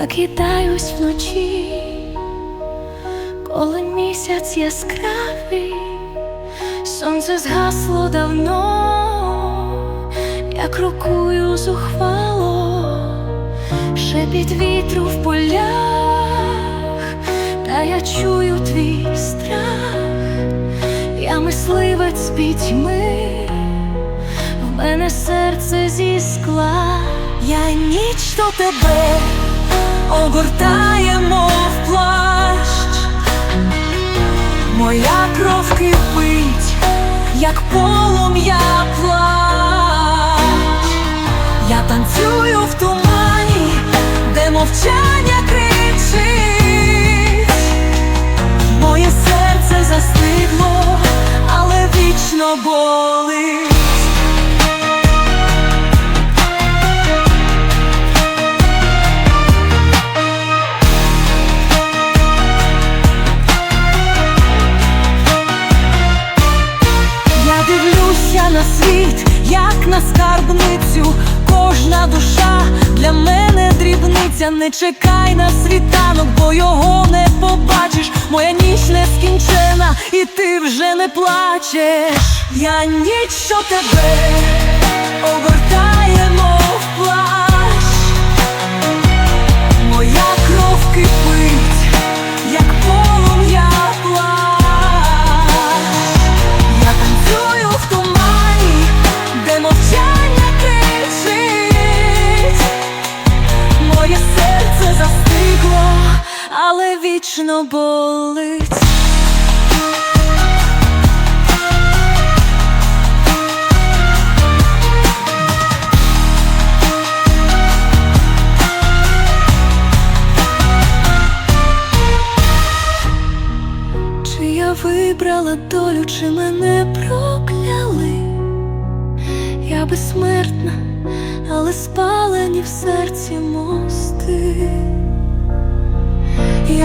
прокидаюсь вночі, коли місяць яскравий, сонце згасло давно, я крокую зухвало, шепіт вітру в полях, та я чую твій страх, я мисливець пітьми, в мене серце зі скла, я ніч до тебе огортає, мов плащ, моя кров кипить, як полум'я плач, я танцюю в тумані, де мовчання кричить, моє серце застигло, але вічно болить. На світ, як на скарбницю. Кожна душа для мене дрібниця. Не чекай на світанок, бо його не побачиш. Моя ніч не скінчена, і ти вже не плачеш. Я ніч, що тебе вічно болить. Чи я вибрала долю, чи мене прокляли? Я безсмертна, але спалені в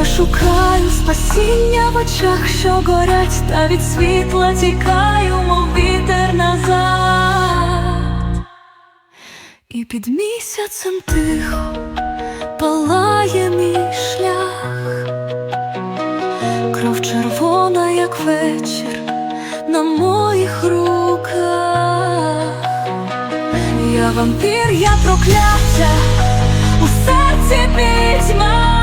Шукаю спасіння в очах, що горять, та від світла тікаю, мов вітер назад. І під місяцем тихо палає мій шлях. Кров червона, як вечір на моїх руках. Я вампір, я прокляття, у серці пітьма,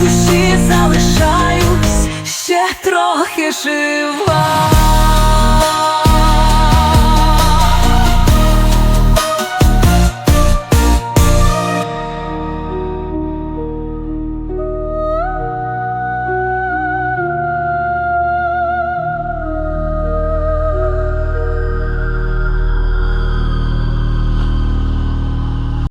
душі залишаюсь ще трохи жива.